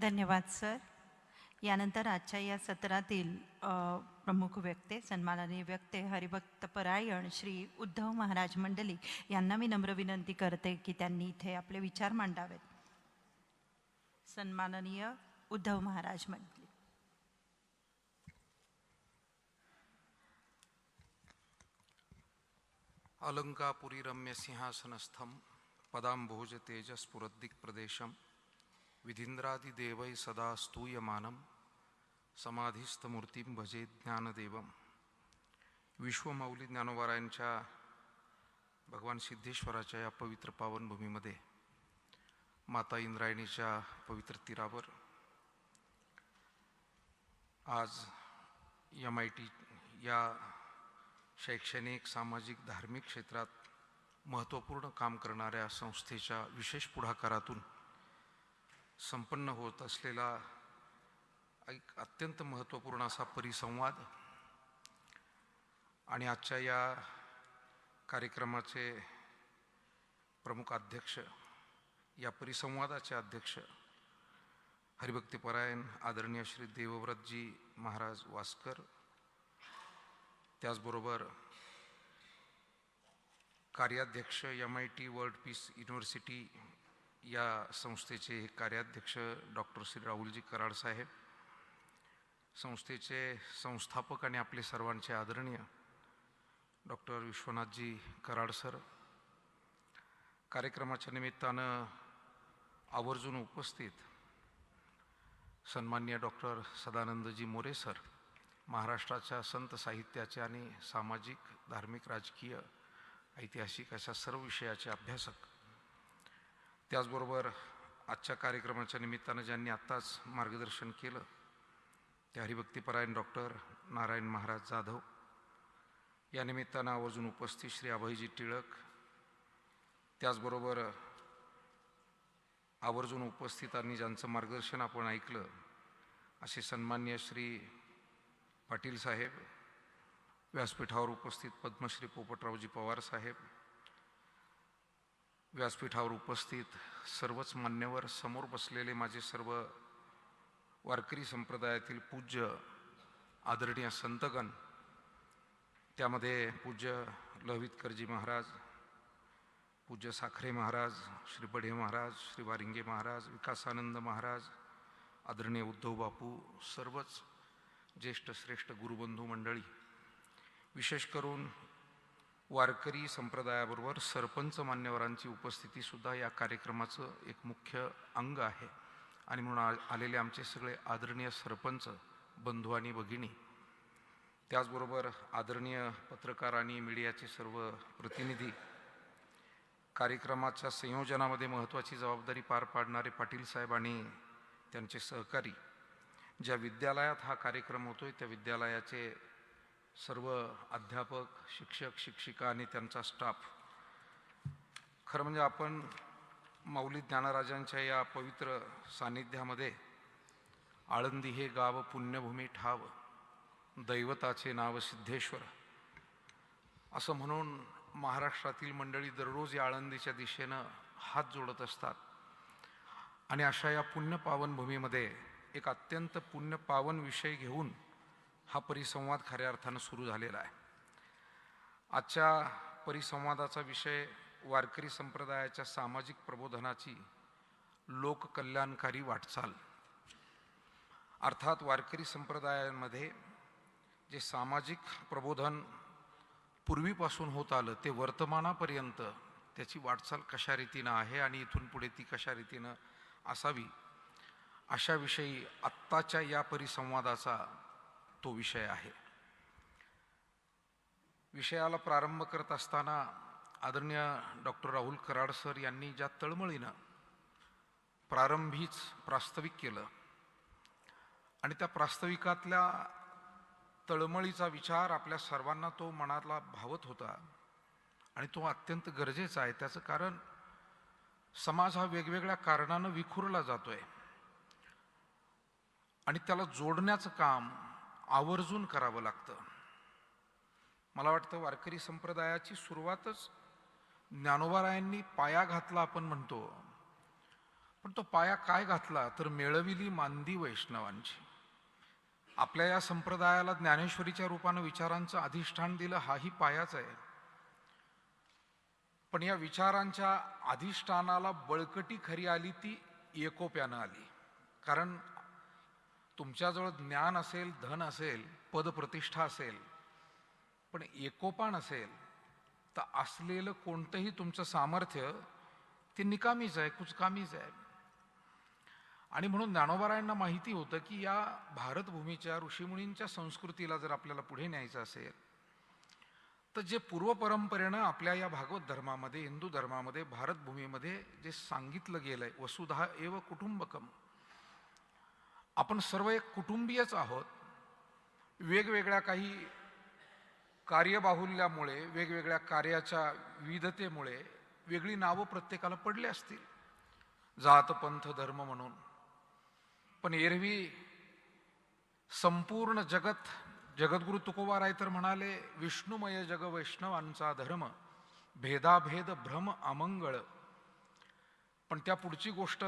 धन्यवाद सर. यानंतर आजच्या या सत्रातील प्रमुख व्यक्ती सन्माननीय व्यक्ते हरिभक्त परायण श्री उद्धव महाराज मंडळी यांना मी नम्र विनंती करते की त्यांनी इथे आपले विचार मांडावेत. सन्माननीय उद्धव महाराज मंडळी अलङ्कापुरीरम्य सिंहासनस्थं पदाम्भोज प्रदेशम विधीन्द्रादिदेवै सदा स्तूयमानं समाधीस्थमूर्तीं भजे ज्ञानदेवं। विश्वमौली ज्ञानोबारायांच्या भगवान सिद्धेश्वराच्या या पवित्र पावनभूमीमध्ये माता इंद्रायणीच्या पवित्र तीरावर आज एम आय टी या शैक्षणिक सामाजिक धार्मिक क्षेत्रात महत्त्वपूर्ण काम करणाऱ्या संस्थेच्या विशेष पुढाकारातून संपन्न होत असलेला एक अत्यंत महत्त्वपूर्ण असा परिसंवाद आणि आजच्या या कार्यक्रमाचे प्रमुख अध्यक्ष या परिसंवादाचे अध्यक्ष हरिभक्तीपरायण आदरणीय श्री देवव्रतजी महाराज वास्कर त्याचबरोबर कार्याध्यक्ष M I T world peace university या संस्थेचे कार्याध्यक्ष डॉक्टर श्री राहुलजी कराड साहेब संस्थेचे संस्थापक आणि आपले सर्वांचे आदरणीय डॉक्टर विश्वनाथजी कराड सर कार्यक्रमाच्या निमित्तानं आवर्जून उपस्थित सन्मान्य डॉक्टर सदानंदजी मोरे सर महाराष्ट्राच्या संत साहित्याचे आणि सामाजिक धार्मिक राजकीय ऐतिहासिक अशा सर्व विषयाचे अभ्यासक त्याचबरोबर आजच्या कार्यक्रमाच्या निमित्तानं ज्यांनी आत्ताच मार्गदर्शन केलं त्या हरिभक्तीपरायण डॉक्टर नारायण महाराज जाधव. या निमित्तानं आवर्जून उपस्थित श्री अभयजी टिळक. त्याचबरोबर आवर्जून उपस्थितांनी ज्यांचं मार्गदर्शन आपण ऐकलं असे सन्मान्य श्री पाटील साहेब व्यासपीठावर उपस्थित पद्मश्री पोपटरावजी पवार साहेब व्यासपीठावर उपस्थित सर्वच मान्यवर समोर बसलेले माझे सर्व वारकरी संप्रदायातील पूज्य आदरणीय संतगण त्यामध्ये पूज्य लवितकरजी महाराज पूज्य साखरे महाराज श्री बढे महाराज श्री वारिंगे महाराज विकासानंद महाराज आदरणीय उद्धव बापू सर्वच ज्येष्ठ श्रेष्ठ गुरुबंधू मंडळी विशेष करून वारकरी संप्रदायाबरोबर सरपंच मान्यवरांची उपस्थितीसुद्धा या कार्यक्रमाचं एक मुख्य अंग आहे. आणि म्हणून आ- आलेले आमचे सगळे आदरणीय सरपंच बंधू आणि भगिनी त्याचबरोबर आदरणीय पत्रकार आणि मीडियाचे सर्व प्रतिनिधी कार्यक्रमाच्या संयोजनामध्ये महत्त्वाची जबाबदारी पार पाडणारे पाटील साहेब आणि त्यांचे सहकारी ज्या विद्यालयात हा कार्यक्रम होतोय त्या विद्यालयाचे सर्व अध्यापक शिक्षक शिक्षिका आणि त्यांचा स्टाफ खरं म्हणजे आपण माऊली ज्ञानराजांच्या या पवित्र सान्निध्यामध्ये आळंदी हे गाव पुण्यभूमी ठाव दैवताचे नाव सिद्धेश्वर. असं म्हणून महाराष्ट्रातील मंडळी दररोज या आळंदीच्या दिशेनं हात जोडत असतात. आणि अशा या पुण्य पावनभूमीमध्ये एक अत्यंत पुण्य पावन विषय घेऊन हा परिसंवाद खऱ्या अर्थानं सुरू झालेला आहे. आजच्या परिसंवादाचा विषय वारकरी संप्रदायाच्या सामाजिक प्रबोधनाची लोककल्याणकारी वाटचाल. अर्थात वारकरी संप्रदायांमध्ये जे सामाजिक प्रबोधन पूर्वीपासून होत आलं ते वर्तमानापर्यंत त्याची वाटचाल कशा रीतीनं आहे आणि इथून पुढे ती कशा रीतीनं असावी अशाविषयी आत्ताच्या या परिसंवादाचा तो विषय आहे. विषयाला प्रारंभ करत असताना आदरणीय डॉक्टर राहुल कराड सर यांनी ज्या तळमळीनं प्रारंभीच प्रास्ताविक केलं आणि त्या प्रास्ताविकातल्या तळमळीचा विचार आपल्या सर्वांना तो मनाला भावत होता आणि तो अत्यंत गरजेचा आहे. त्याचं कारण समाज हा वेगवेगळ्या कारणानं विखुरला जातोय आणि त्याला जोडण्याचं काम आवर्जून करावं लागतं. मला वाटतं वारकरी संप्रदायाची सुरुवातच ज्ञानोबारायांनी पाया घातला आपण म्हणतो. पण तो पाया काय घातला तर मिळविली मांदी वैष्णवांची. आपल्या या संप्रदायाला ज्ञानेश्वरीच्या रूपानं विचारांचं अधिष्ठान दिलं हाही पायाच आहे. पण या विचारांच्या अधिष्ठानाला बळकटी खरी आली ती एकोप्यानं आली. कारण तुमच्याजवळ ज्ञान असेल धन असेल पदप्रतिष्ठा असेल पण एकोपा नसेल तर असलेलं कोणतंही तुमचं सामर्थ्य ते निकामीच आहे कुचकामीच आहे. आणि म्हणून ज्ञानोबारायांना माहिती होतं की या भारतभूमीच्या ऋषीमुनींच्या संस्कृतीला जर आपल्याला पुढे न्यायचं असेल तर जे पूर्वपरंपरेनं आपल्या या भागवत धर्मामध्ये हिंदू धर्मामध्ये भारतभूमीमध्ये जे सांगितलं गेलंय वसुधा एव कुटुंबकम आपण सर्व एक कुटुंबीयच आहोत. वेगवेगळ्या काही कार्यबाहुल्यामुळे वेगवेगळ्या कार्याच्या विविधतेमुळे वेगळी नावं प्रत्येकाला पडली असतील. जात पंथ धर्म म्हणून. पण एरवी संपूर्ण जगत जगद्गुरु तुकोबाराय तर म्हणाले विष्णुमय जग वैष्णवांचा धर्म भेदाभेद भ्रम अमंगळ. पण त्या पुढची गोष्ट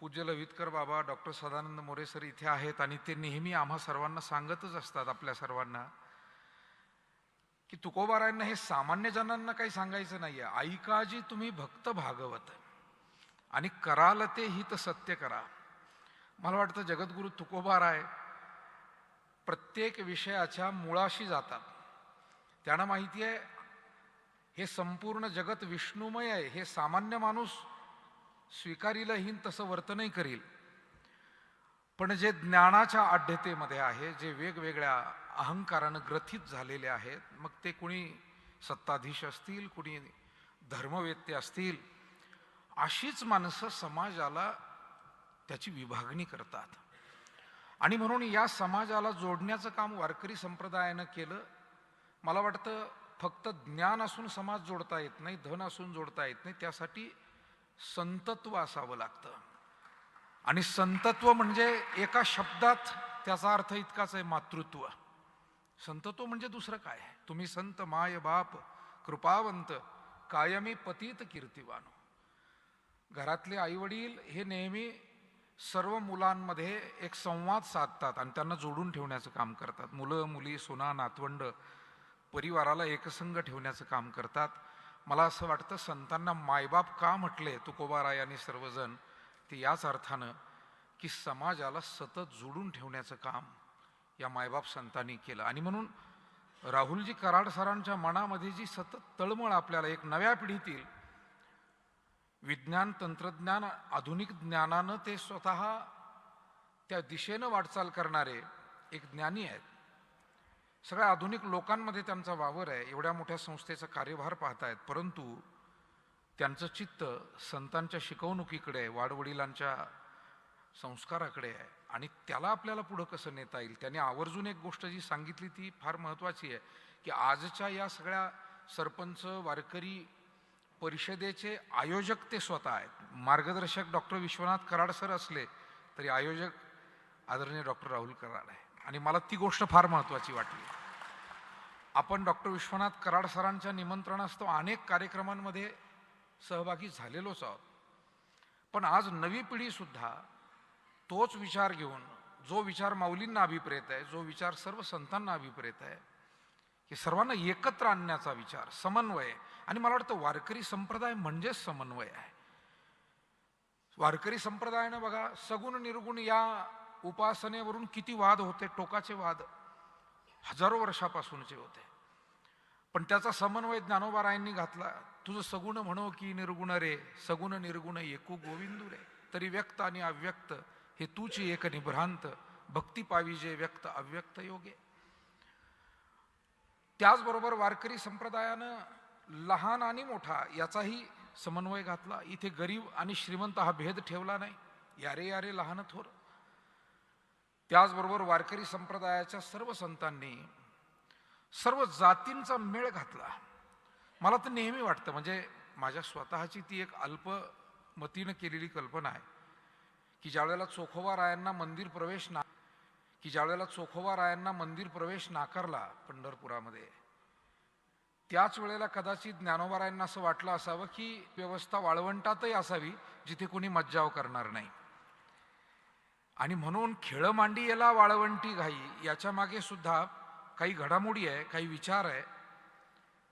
पूज्य लवितकर बाबा डॉक्टर सदानंद मोरे सर इथे आहेत आणि ते नेहमी आम्हा सर्वांना सांगतच असतात आपल्या सर्वांना की तुकोबारायांना हे सामान्य जणांना काही सांगायचं नाहीये. ऐकाजी तुम्ही भक्त भागवत आणि कराल ते हित सत्य करा. मला वाटतं जगद्गुरु तुकोबाराय प्रत्येक विषयाच्या मुळाशी जातात. त्यांना माहिती आहे हे संपूर्ण जगत विष्णुमय आहे. हे सामान्य माणूस स्वीकारीलहीन तसं वर्तनही करील. पण जे ज्ञानाच्या आढ्यतेमध्ये आहे जे वेगवेगळ्या अहंकारानं ग्रथित झालेले आहेत मग ते कुणी सत्ताधीश असतील कुणी धर्मवेत्ते असतील अशीच माणसं समाजाला त्याची विभागणी करतात. आणि म्हणून या समाजाला जोडण्याचं काम वारकरी संप्रदायानं केलं मला वाटतं फक्त ज्ञान असून समाज जोडता येत नाही धन असून जोडता येत नाही त्यासाठी संतत्व असावं लागतं. आणि संतत्व म्हणजे एका शब्दात त्याचा अर्थ इतकाच आहे मातृत्व. संतत्व म्हणजे दुसरं काय? तुम्ही संत माय बाप कृपावंत कायमी पतीत कीर्तिवान. घरातले आईवडील हे नेहमी सर्व मुलांमध्ये एक संवाद साधतात आणि त्यांना जोडून ठेवण्याचं काम करतात. मुलं मुली सुना नातवंड परिवाराला एकसंग ठेवण्याचं काम करतात. मला असं वाटतं संतांना मायबाप का म्हटले तुकोबारायांनी सर्वजण? ते याच अर्थानं की समाजाला सतत जोडून ठेवण्याचं काम या मायबाप संतांनी केलं. आणि म्हणून राहुलजी कराड सरांच्या मनामध्ये जी सतत तळमळ आपल्याला एक नव्या पिढीतील विज्ञान तंत्रज्ञान आधुनिक ज्ञानानं ते स्वतः त्या दिशेनं वाटचाल करणारे एक ज्ञानी आहेत. सगळ्या आधुनिक लोकांमध्ये त्यांचा वावर आहे. एवढ्या मोठ्या संस्थेचा कार्यभार पाहतायत. परंतु त्यांचं चित्त संतांच्या शिकवणुकीकडे आहे वाडवडिलांच्या संस्काराकडे आहे. आणि त्याला आपल्याला पुढं कसं नेता येईल? त्याने आवर्जून एक गोष्ट जी सांगितली ती फार महत्त्वाची आहे की आजच्या या सगळ्या सरपंच वारकरी परिषदेचे आयोजक ते स्वतः आहेत. मार्गदर्शक डॉक्टर विश्वनाथ कराड सर असले तरी आयोजक आदरणीय डॉक्टर राहुल कराड आहे. आणि मला ती गोष्ट फार महत्त्वाची वाटली. आपण डॉक्टर विश्वनाथ कराड सरांच्या निमंत्रणास्तव अनेक कार्यक्रमांमध्ये सहभागी झालेलोच आहोत. पण आज नवी पिढीसुद्धा तोच विचार घेऊन जो विचार माऊलींना अभिप्रेत आहे जो विचार सर्व संतांना अभिप्रेत आहे की सर्वांना एकत्र आणण्याचा विचार समन्वय. आणि मला वाटतं वारकरी संप्रदाय म्हणजेच समन्वय आहे. वारकरी संप्रदायानं बघा सगुण निर्गुण या उपासनेवरून किती वाद होते टोकाचे वाद. हजारो वर्षापासूनचे होते. पण त्याचा समन्वय ज्ञानोबारायांनी घातला. तुझं सगुण म्हणो की निर्गुण रे सगुण निर्गुण एकू गोविंदू रे. तरी व्यक्त आणि अव्यक्त हे तूची एक निभ्रांत भक्ती पाविजे व्यक्त अव्यक्त योगे. त्याचबरोबर वारकरी संप्रदायानं लहान आणि मोठा याचाही समन्वय घातला. इथे गरीब आणि श्रीमंत हा भेद ठेवला नाही. यारे यारे लहान थोर. त्याचबरोबर वारकरी संप्रदायाच्या सर्व संतांनी सर्व जातींचा मेळ घातला. मला तर नेहमी वाटतं म्हणजे माझ्या स्वतःची ती एक अल्पमतीनं केलेली कल्पना आहे की ज्यावेळेला चोखोबा रायांना मंदिर प्रवेश ना की ज्यावेळेला चोखोबा रायांना मंदिर प्रवेश नाकारला पंढरपुरामध्ये त्याच वेळेला कदाचित ज्ञानोबारायांना असं वाटलं असावं की व्यवस्था वाळवंटातही असावी जिथे कोणी मज्जाव करणार नाही. आणि म्हणून खेळमांडी याला वाळवंटी घाई याच्या मागे सुद्धा काही घडामोडी आहे काही विचार आहे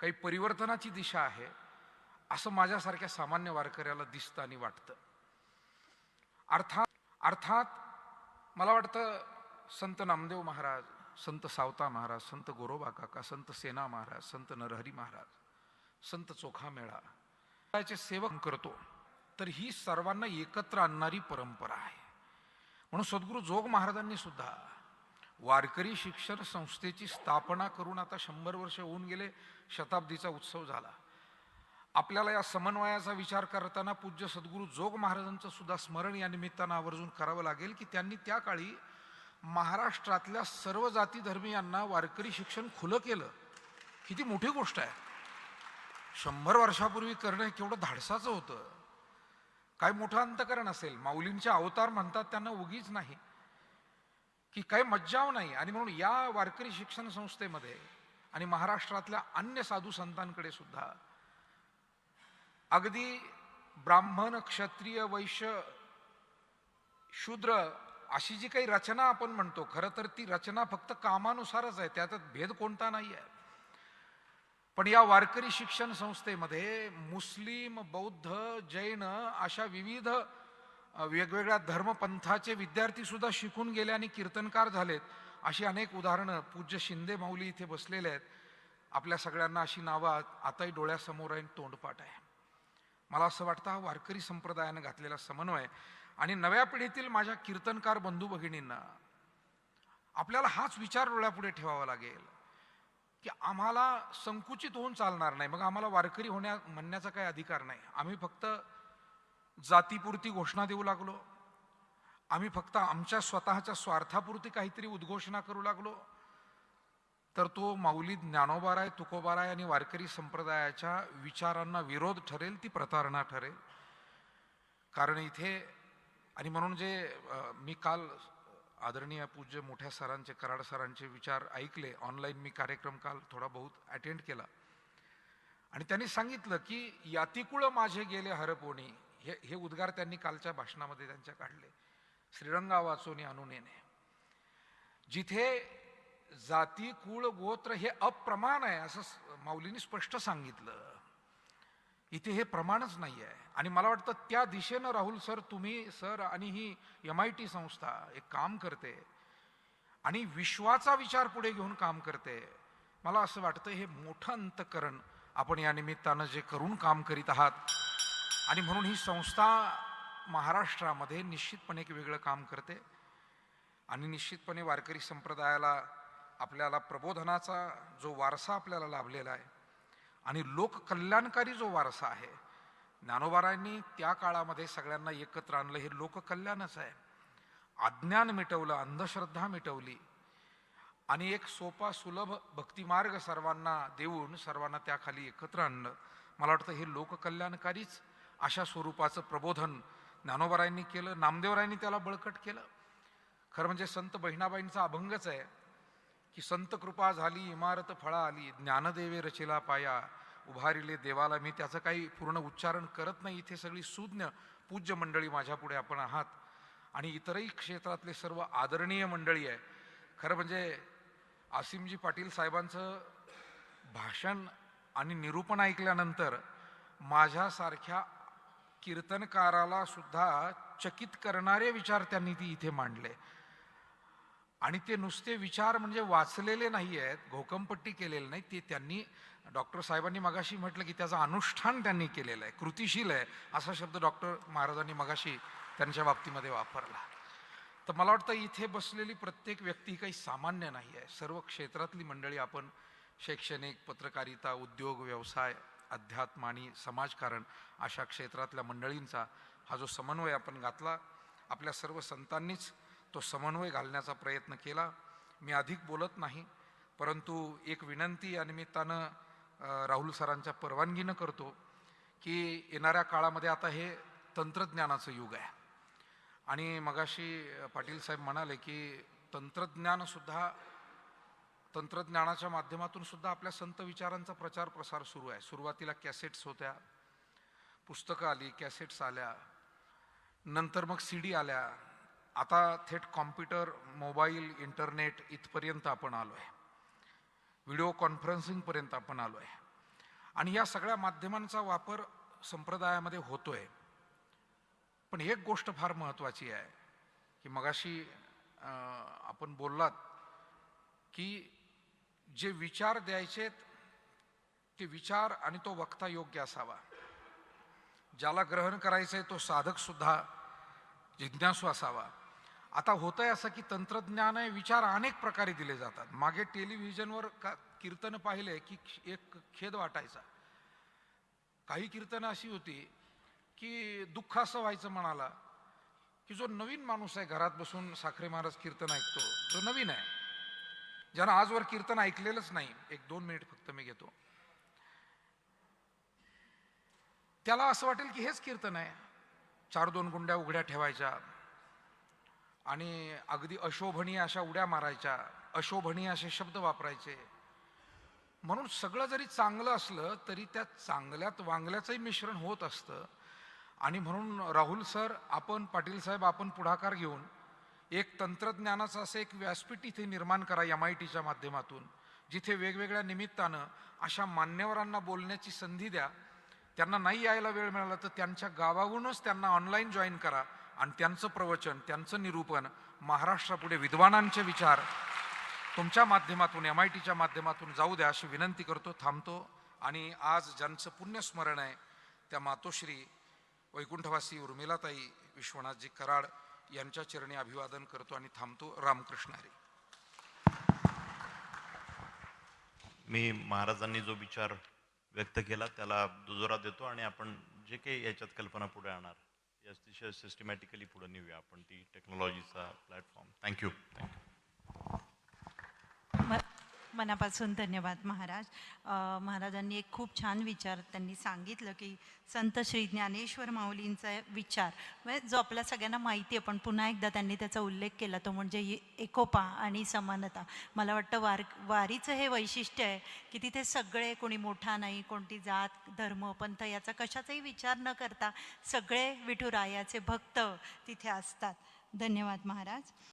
काही परिवर्तनाची दिशा आहे असं माझ्यासारख्या सामान्य वारकऱ्याला दिसतं आणि वाटतं. अर्थात अर्थात मला वाटतं संत नामदेव महाराज संत सावता महाराज संत गोरोबा काका संत सेना महाराज संत नरहरी महाराज संत चोखा मेळा याचे सेवक करतो तर ही सर्वांना एकत्र आणणारी परंपरा आहे. म्हणून सद्गुरू जोग महाराजांनी सुद्धा वारकरी शिक्षण संस्थेची स्थापना करून आता शंभर वर्ष होऊन गेले शताब्दीचा उत्सव झाला. आपल्याला या समन्वयाचा विचार करताना पूज्य सद्गुरू जोग महाराजांचं सुद्धा स्मरण या निमित्तानं आवर्जून करावं लागेल की त्यांनी त्या काळी महाराष्ट्रातल्या सर्व जाती धर्मियांना वारकरी शिक्षण खुलं केलं. किती मोठी गोष्ट आहे. शंभर वर्षापूर्वी करणं हे केवढं धाडसाचं होतं. काय मोठं अंतकरण असेल? माऊलींचे अवतार म्हणतात त्यांना उगीच नाही. की काही मज्जाव नाही. आणि म्हणून या वारकरी शिक्षण संस्थेमध्ये आणि महाराष्ट्रातल्या अन्य साधू संतांकडे सुद्धा अगदी ब्राह्मण क्षत्रिय वैश्य शूद्र अशी जी काही रचना आपण म्हणतो खरं तर ती रचना फक्त कामानुसारच आहे. त्यात भेद कोणता नाही आहे पण या वारकरी शिक्षण संस्थेमध्ये मुस्लिम बौद्ध जैन अशा विविध वेगवेगळ्या धर्मपंथाचे विद्यार्थी सुद्धा शिकून गेले आणि कीर्तनकार झालेत. अशी अनेक उदाहरणं पूज्य शिंदे माऊली इथे बसलेले आहेत. आपल्या सगळ्यांना अशी नावं आताही डोळ्यासमोर आहे तोंडपाठ आहे. मला असं वाटतं हा वारकरी संप्रदायानं घातलेला समन्वय आणि नव्या पिढीतील माझ्या कीर्तनकार बंधू भगिनींना आपल्याला हाच विचार डोळ्यापुढे ठेवावा लागेल. की आम्हाला संकुचित होऊन चालणार नाही. मग आम्हाला वारकरी होण्या म्हणण्याचा काही अधिकार नाही. आम्ही फक्त जातीपुरती घोषणा देऊ लागलो. आम्ही फक्त आमच्या स्वतःच्या स्वार्थापुरती काहीतरी उद्घोषणा करू लागलो. तर तो माऊली ज्ञानोबाराय तुकोबाराय आणि वारकरी संप्रदायाच्या विचारांना विरोध ठरेल ती प्रतारणा ठरेल. कारण इथे आणि म्हणून जे मी काल आदरणीय पूज्य मोठ्या सरांचे कराड सरांचे विचार ऐकले. ऑनलाईन मी कार्यक्रम काल थोडा बहुत अटेंड केला. आणि त्यांनी सांगितलं की यातिकुळ माझे गेले हरपोणी हे हे उद्गार त्यांनी कालच्या भाषणामध्ये त्यांच्या काढले. श्रीरंगा वाचोनी अनुनेने जिथे जाती कुळ गोत्र हे अप्रमाण आहे असं माऊलीने स्पष्ट सांगितलं. इथे हे प्रमाणच नाही आहे आणि मला वाटतं त्या दिशेनं राहुल सर तुम्ही सर आणि ही एम आय टी संस्था एक काम करते. आणि विश्वाचा विचार पुढे घेऊन काम करते. मला असं वाटतं हे मोठं अंतकरण आपण या निमित्तानं जे करून काम करीत आहात. आणि म्हणून ही संस्था महाराष्ट्रामध्ये निश्चितपणे एक वेगळं काम करते. आणि निश्चितपणे वारकरी संप्रदायाला आपल्याला प्रबोधनाचा जो वारसा आपल्याला लाभलेला आहे आणि लोककल्याणकारी जो वारसा आहे ज्ञानोबारांनी त्या काळामध्ये सगळ्यांना एकत्र आणलं हे लोककल्याणच आहे. अज्ञान मिटवलं अंधश्रद्धा मिटवली. आणि एक सोपा सुलभ भक्तिमार्ग सर्वांना देऊन सर्वांना त्याखाली एकत्र आणलं. मला वाटतं हे लोककल्याणकारीच अशा स्वरूपाचं प्रबोधन ज्ञानोबारांनी केलं नामदेवरायांनी त्याला बळकट केलं. खरं म्हणजे संत बहिणाबाईंचा अभंगच आहे. की संत कृपा झाली इमारत फळा आली ज्ञानदेवे रचिला पाया उभारिले देवाला. मी त्याचं काही पूर्ण उच्चारण करत नाही. इथे सगळी सुज्ञ पूज्य मंडळी माझ्यापुढे आपण आहात. आणि इतरही क्षेत्रातले सर्व आदरणीय मंडळी आहे. खरं म्हणजे आसिमजी पाटील साहेबांचं भाषण आणि निरूपण ऐकल्यानंतर माझ्यासारख्या कीर्तनकाराला सुद्धा चकित करणारे विचार त्यांनी ती इथे मांडले. आणि ते नुसते विचार म्हणजे वाचलेले नाही आहेत घोकंपट्टी केलेले नाही ते त्यांनी डॉक्टर साहेबांनी मगाशी म्हटलं की त्याचं अनुष्ठान त्यांनी केलेलं आहे कृतिशील आहे असा शब्द डॉक्टर महाराजांनी मगाशी त्यांच्या बाबतीमध्ये वापरला. तर मला वाटतं इथे बसलेली प्रत्येक व्यक्ती काही सामान्य नाही आहे. सर्व क्षेत्रातली मंडळी आपण शैक्षणिक पत्रकारिता उद्योग व्यवसाय अध्यात्म आणि समाजकारण अशा क्षेत्रातल्या मंडळींचा हा जो समन्वय आपण घातला आपल्या सर्व संतांनीच तो समन्वय घालण्याचा प्रयत्न केला. मी अधिक बोलत नाही परंतु एक विनंती या निमित्तानं राहुल सरांच्या परवानगीनं करतो की येणाऱ्या काळामध्ये आता हे तंत्रज्ञानाचं युग आहे. आणि मगाशी पाटील साहेब म्हणाले की तंत्रज्ञानसुद्धा तंत्रज्ञानाच्या माध्यमातून सुद्धा आपल्या संत विचारांचा प्रचार प्रसार सुरू आहे. सुरुवातीला कॅसेट्स होत्या पुस्तकं आली कॅसेट्स आल्या नंतर मग सी डी आल्या आता थेट कॉम्प्युटर मोबाईल इंटरनेट इथपर्यंत आपण आलो आहे व्हिडिओ कॉन्फरन्सिंगपर्यंत आपण आलो आहे आणि या सगळ्या माध्यमांचा वापर संप्रदायामध्ये होतो आहे पण एक गोष्ट फार महत्त्वाची आहे की मगाशी आपण बोललात की जे विचार द्यायचेत ते विचार आणि तो वक्ता योग्य असावा. ज्याला ग्रहण करायचं आहे तो साधकसुद्धा जिज्ञासू असावा. आता होतंय असं की तंत्रज्ञान विचार अनेक प्रकारे दिले जातात. मागे टेलिव्हिजनवर का कीर्तन पाहिले की एक खेद वाटायचा. काही कीर्तनं अशी होती की दुःख असं व्हायचं म्हणाला की जो नवीन माणूस आहे घरात बसून साखरे महाराज कीर्तन ऐकतो जो नवीन आहे ज्यानं आजवर कीर्तन ऐकलेलंच नाही एक दोन मिनिट फक्त मी घेतो. त्याला असं वाटेल की हेच कीर्तन आहे. चार दोन गुंड्या उघड्या ठेवायच्या आणि अगदी अशोभनीय अशा उड्या मारायच्या अशोभनीय असे शब्द वापरायचे. म्हणून सगळं जरी चांगलं असलं तरी त्या चांगल्यात वांगल्याचंही मिश्रण होत असतं. आणि म्हणून राहुल सर आपण पाटील साहेब आपण पुढाकार घेऊन एक तंत्रज्ञानाचं असं एक व्यासपीठ इथे निर्माण करा एम आय टीच्या माध्यमातून जिथे वेगवेगळ्या निमित्तानं अशा मान्यवरांना बोलण्याची संधी द्या. त्यांना नाही यायला वेळ मिळाला तर त्यांच्या गावाहूनच त्यांना ऑनलाईन जॉईन करा. आणि त्यांचं प्रवचन त्यांचं निरूपण महाराष्ट्रापुढे विद्वानांचे विचार तुमच्या माध्यमातून एम आय टीच्या माध्यमातून जाऊ द्या अशी विनंती करतो थांबतो. आणि आज ज्यांचं पुण्यस्मरण आहे त्या मातोश्री वैकुंठवासी उर्मिलाताई विश्वनाथजी कराड यांच्या चरणी अभिवादन करतो आणि थांबतो. रामकृष्ण हरी. मी महाराजांनी जो विचार व्यक्त केला त्याला दुजोरा देतो आणि आपण जे काही याच्यात कल्पना पुढे आणणार. अतिशय सिस्टमॅटिकली पुढे नेऊया आपण ती टेक्नॉलॉजीचा प्लॅटफॉर्म थँक्यू थँक्यू मनापासून धन्यवाद महाराज. महाराजांनी एक खूप छान विचार त्यांनी सांगितलं की संत श्री ज्ञानेश्वर माऊलींचा विचार. म्हणजे जो आपल्या सगळ्यांना माहिती आहे पण पुन्हा एकदा त्यांनी त्याचा उल्लेख केला तो म्हणजे एकोपा आणि समानता. मला वाटतं वार वारीचं हे वैशिष्ट्य आहे की तिथे सगळे कोणी मोठा नाही कोणती जात धर्म पंथ याचा कशाचाही विचार न करता सगळे विठुरायाचे भक्त तिथे असतात. धन्यवाद महाराज.